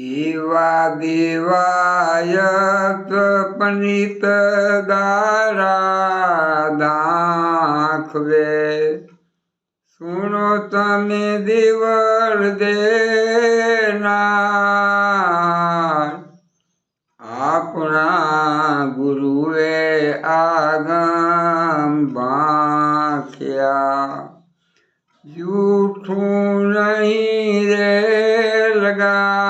એવા દેવાય પનિત દારા દાખવે. સુણો તમે દેવર દેના આપણા ગુરુએ આગમ બાંખ્યા. જૂઠું નહીં રે લગાર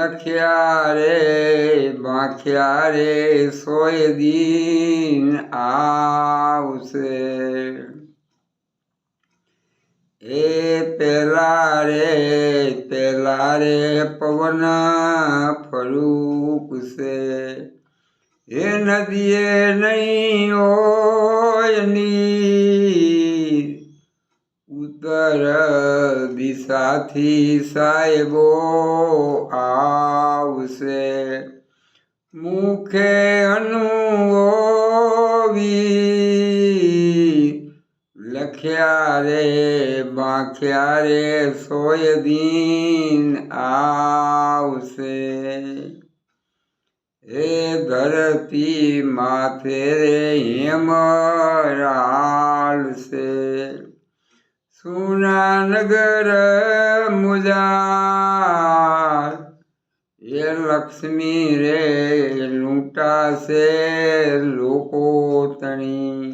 લખ્યા રે, બાંખ્યા રે, સોય દિન આવશે. એ પેલા રે પેલા રે પવન ફરૂકશે. એ નદીએ નહીં હોય દિશાથી સાહેબો આવશે. મુખે અનુવી લખ્યા રે, બાખ્યા રે, સોય દિન આવશે. હે ધરતી માથે રે હેમ રાલશે. સુનાનગર મુજાર. એ લક્ષ્મી રે લૂંટાશે લોકો તણી.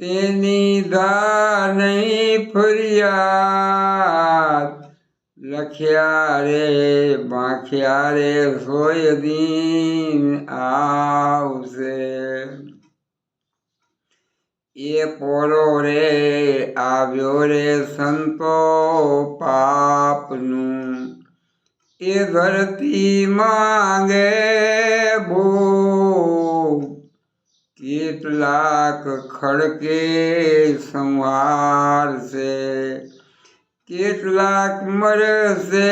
તેની ધા નહીં ફરિયાદ. લખ્યા રે બાંખ્યા રે, સોય દિન આવશે. એ પોરો રે આવ્યો રે સંતો પાપનું. એ ધરતી માંગે બો કેટલાક ખડકે સંવારશે કેટલાક મરશે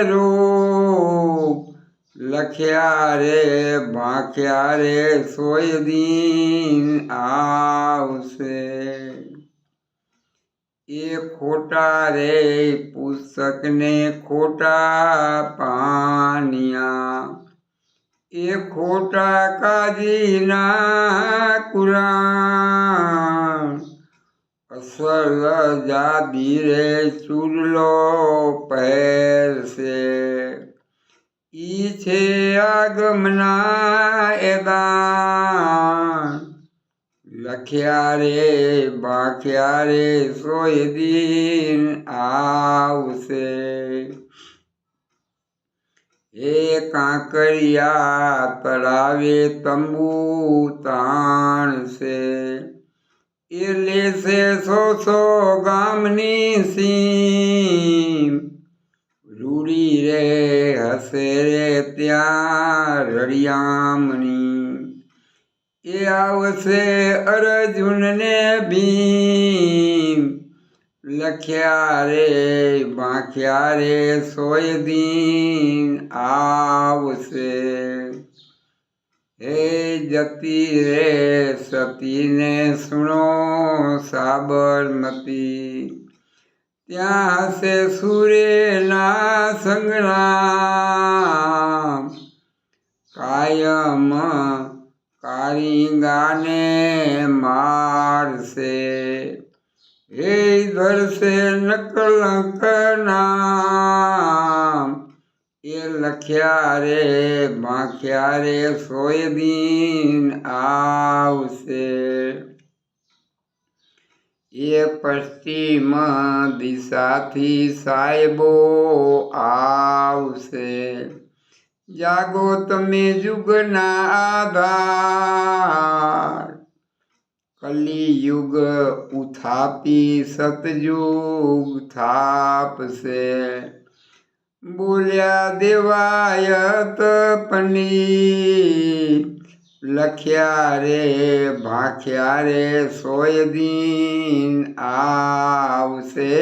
રોગ લખ્યા રે ભાખ્યા રે, સોય દિન આવશે. એ ખોટા રે, પુસ્તકને ખોટા પાનિયા એ ખોટા કાજીના કુરાણ. અસલ જાદી રે ચૂડલો પહેરશે. ઈ છે આગમના એદાન લખ્યા રે, બાખ્યા રે, સોય દિન આવશે. એ કાંકરિયા તળાવે તંબુ તાણશે. એ લેશે સો સો ગામની સીમ. રૂડી રે ત્યાં રળિયામણી. એ આવશે અર્જુનને ભીમ લખ્યા રે બાંખ્યા રે, સોય દિન આવશે. હે જતી રે, સતીને સુણો સાબરમતી. ત્યાં હશે સૂર્યના સંગ્રામ કાયમ કારિંગાને મારશે. હે ધરશે નકલંક નામ એ લખ્યા રે, બાંખ્યા રે, સોય દિન આવશે. એ પશ્ચિમ દિશાથી સાહેબો આવશે. જાગો તમે જુગના આધાર કલિયુગ ઉથાપી સતયુગ થાપશે બોલ્યા દેવાયત પની લખ્યા રે ભાખ્યા રે સોય દિન આવશે